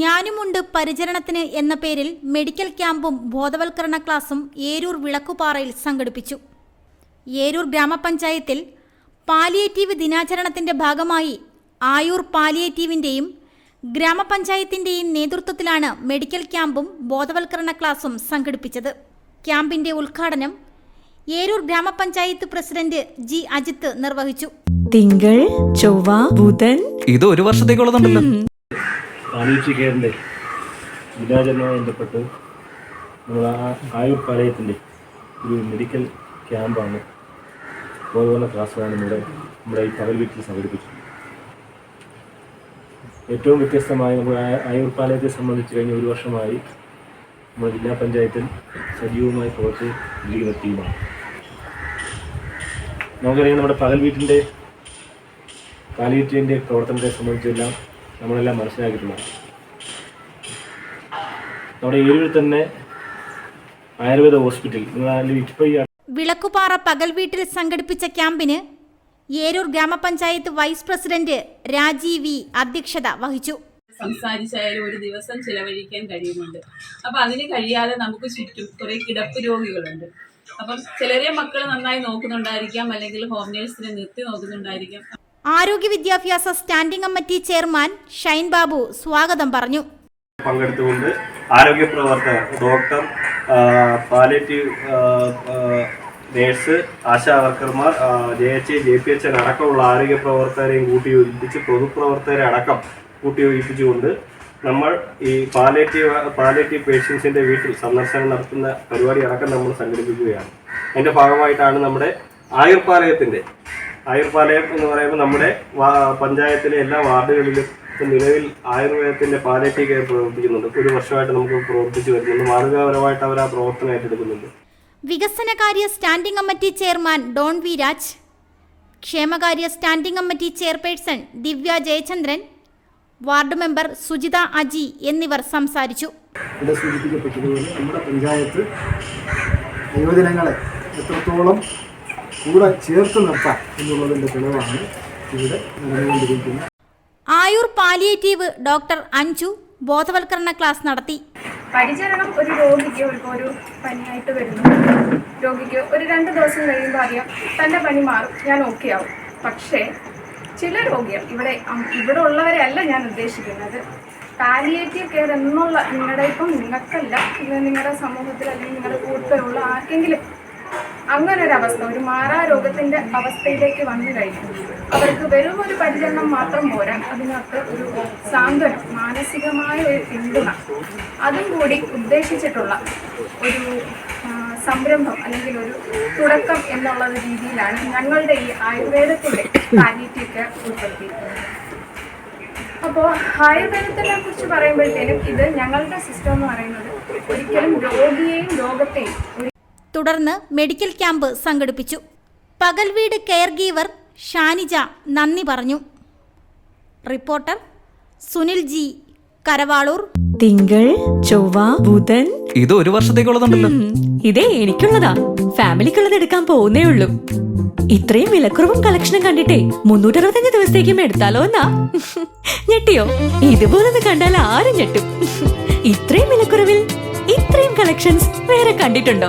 ഞാനുമുണ്ട് പരിചരണത്തിന് എന്ന പേരിൽ മെഡിക്കൽ ക്യാമ്പും ബോധവൽക്കരണ ക്ലാസും ഏരൂർ വിളക്കുപാറയിൽ സംഘടിപ്പിച്ചു. ഏരൂർ ഗ്രാമപഞ്ചായത്തിൽ പാലിയേറ്റീവ് ദിനാചരണത്തിന്റെ ഭാഗമായി ആയൂർ പാലിയേറ്റീവിന്റെയും ഗ്രാമപഞ്ചായത്തിന്റെയും നേതൃത്വത്തിലാണ് മെഡിക്കൽ ക്യാമ്പും ബോധവൽക്കരണ ക്ലാസും സംഘടിപ്പിച്ചത്. ക്യാമ്പിന്റെ ഉദ്ഘാടനം ഏരൂർ ഗ്രാമപഞ്ചായത്ത് പ്രസിഡന്റ് ജി അജിത്ത് നിർവഹിച്ചു. തിങ്കൾ ചൊവ്വ ബുധൻ. ഇത് ഒരു വർഷത്തേക്കുള്ളതുണ്ടല്ലോ. പാലിയേറ്റീവ് കെയറിന്റെ ദിനാചരണവുമായി ബന്ധപ്പെട്ട് നമ്മൾ ആയുർ പാലയത്തിന്റെ ഒരു മെഡിക്കൽ ക്യാമ്പാണ് ബോധവന ക്ലാസ്സാണ് നമ്മുടെ നമ്മുടെ ഈ പകൽ വീട്ടിൽ സംഘടിപ്പിച്ചത്. ഏറ്റവും വ്യത്യസ്തമായി നമ്മൾ ആയുർ പാലയത്തെ സംബന്ധിച്ച് കഴിഞ്ഞ ഒരു വർഷമായി നമ്മുടെ ജില്ലാ പഞ്ചായത്തിൽ സജീവമായി പ്രവർത്തിച്ചിരിക്കുന്ന ടീമാണ്. നമുക്കറിയാം നമ്മുടെ പകൽ വീട്ടിന്റെ കാലിയറ്റിന്റെ പ്രവർത്തനത്തെ സംബന്ധിച്ചെല്ലാം നമ്മളെല്ലാം മനസ്സിലാക്കിയിട്ടുള്ളത് നമ്മുടെ ഏരിയയിൽ തന്നെ ആയുർവേദ ഹോസ്പിറ്റൽ. വിളക്കുപാറ പകൽ വീട്ടിൽ സംഘടിപ്പിച്ച ക്യാമ്പിന് ഏരൂർ ഗ്രാമപഞ്ചായത്ത് വൈസ് പ്രസിഡന്റ് രാജീവി വി അധ്യക്ഷത വഹിച്ചു. സംസാരിച്ചായാലും ഒരു ദിവസം ചിലവഴിക്കാൻ കഴിയുന്നുണ്ട്. അപ്പം അതിന് കഴിയാതെ നമുക്ക് ചുറ്റും കുറേ കിടപ്പ് രോഗികളുണ്ട്. അപ്പം ചിലരെ മക്കൾ നന്നായി നോക്കുന്നുണ്ടായിരിക്കാം അല്ലെങ്കിൽ ഹോം നേഴ്സിനെ നിർത്തി നോക്കുന്നുണ്ടായിരിക്കാം. ആരോഗ്യ വിദ്യാഭ്യാസ standing committee chairman Shine Babu സ്വാഗതം പറഞ്ഞു. പങ്കെടുത്തുകൊണ്ട് ആരോഗ്യ പ്രവർത്തകർ doctor palliative nurse ASHA വർക്കർമാർ J H J P H അടക്കമുള്ള ആരോഗ്യ പ്രവർത്തകരെയും കൂട്ടിയോജിപ്പിച്ച് പൊതുപ്രവർത്തകരെ അടക്കം കൂട്ടിയോജിപ്പിച്ചുകൊണ്ട് നമ്മൾ ഈ പാലേറ്റീവ് പാലേറ്റീവ് പേഷ്യൻസിന്റെ വീട്ടിൽ സന്ദർശനം നടത്തുന്ന പരിപാടി അടക്കം നമ്മൾ സംഘടിപ്പിക്കുകയാണ്. അതിന്റെ ഭാഗമായിട്ടാണ് നമ്മുടെ ആയുർപാലയത്തിന്റെ ആയുർപാലയം എന്ന് പറയുമ്പോൾ നമ്മുടെ പഞ്ചായത്തിലെ എല്ലാ വാർഡുകളിലും ഇപ്പം നിലവിൽ ആയുർവേദത്തിന്റെ പാലറ്റി കെയർ പ്രവർത്തിക്കുന്നുണ്ട്. ഒരു വർഷമായിട്ട് നമുക്ക് പ്രവർത്തിച്ചു വരുന്നുണ്ട്. മാതൃകാപരമായിട്ട് അവർ ആ പ്രവർത്തനം ഏറ്റെടുക്കുന്നുണ്ട് വികസനകാര്യ standing committee chairman Don V Raj ക്ഷേമകാര്യ standing committee chairperson Divya Jayachandran ward member Sujitha Aji എന്നിവർ സംസാരിച്ചു. ഇവിടെ സൂചിപ്പിക്കപ്പെട്ടതുപോലെ നമ്മുടെ പഞ്ചായത്ത് യുവജനങ്ങളെ എത്രത്തോളം കൂടെ ചേർത്ത് നിർത്താം എന്നുള്ളതിന്റെ തെളിവാണ് ഇവിടെ നടന്നുകൊണ്ടിരിക്കുന്നത്. ആയുർ പാലിയേറ്റീവ് ഡോക്ടർ അഞ്ചു ബോധവൽക്കരണ ക്ലാസ് നടത്തി. പരിചരണം ഒരു രോഗിക്ക് ഇപ്പോൾ ഒരു പനിയായിട്ട് വരുന്നു. രോഗിക്ക് ഒരു രണ്ട് ദിവസം കഴിയുമ്പോൾ അറിയാം തന്റെ പനി മാറും ഞാൻ ഓക്കെ ആവും. പക്ഷേ ചില രോഗികൾ ഇവിടെ ഇവിടെ ഉള്ളവരെ അല്ല ഞാൻ ഉദ്ദേശിക്കുന്നത്. പാലിയേറ്റീവ് കെയർ എന്നുള്ള നിങ്ങളുടെ ഇപ്പം നിങ്ങൾക്കല്ല ഇത് നിങ്ങളുടെ സമൂഹത്തിൽ അല്ലെങ്കിൽ നിങ്ങളുടെ കൂട്ടത്തിലുള്ള ആർക്കെങ്കിലും അങ്ങനെ ഒരു അവസ്ഥ ഒരു മാറാ രോഗത്തിന്റെ അവസ്ഥയിലേക്ക് വന്നു കഴിഞ്ഞു. അവർക്ക് വെറും ഒരു പരിചരണം മാത്രം പോരാ അതിനകത്ത് ഒരു സാന്ത്വനം മാനസികമായ ഒരു പിന്തുണ. അതും കൂടി ഉദ്ദേശിച്ചിട്ടുള്ള ഒരു സംരംഭം അല്ലെങ്കിൽ ഒരു തുടക്കം എന്നുള്ള രീതിയിലാണ് ഞങ്ങളുടെ ഈ ആയുർവേദത്തിന്റെ പാലിയേറ്റീവ് കെയർ ഉൾപ്പെടുത്തിയിരിക്കുന്നത്. അപ്പോൾ ആയുർവേദത്തിനെ കുറിച്ച് പറയുമ്പോഴത്തേനും ഇത് ഞങ്ങളുടെ സിസ്റ്റം എന്ന് പറയുന്നത് ഒരിക്കലും രോഗിയെയും രോഗത്തെയും തുടർന്ന് മെഡിക്കൽ ക്യാമ്പ് സംഘടിപ്പിച്ചു. പകൽവീട് കെയർ ഗീവർ ഷാനിജ നന്ദി പറഞ്ഞു. Reporter Sunil G Karavaloor. തിങ്കൾ ചൊവ്വ ബുധൻ. ഇത് ഒരു വർഷത്തേക്കുള്ളതുണ്ടല്ലോ. ഇതേ എനിക്കുള്ളതാ. ഫാമിലിക്കുള്ളത് എടുക്കാൻ പോകുന്നേ ഉള്ളൂ. ഇത്രയും വിലക്കുറവും കളക്ഷനും കണ്ടിട്ടേ മുന്നൂറ്ററുപത്തഞ്ച് ദിവസത്തേക്കും എടുത്താലോ എന്നാ? ഞെട്ടിയോ? ഇതുപോലൊന്ന് കണ്ടാൽ ആരും ഞെട്ടും. ഇത്രയും വിലക്കുറവിൽ ഇത്രയും കളക്ഷൻസ് വേറെ കണ്ടിട്ടുണ്ടോ?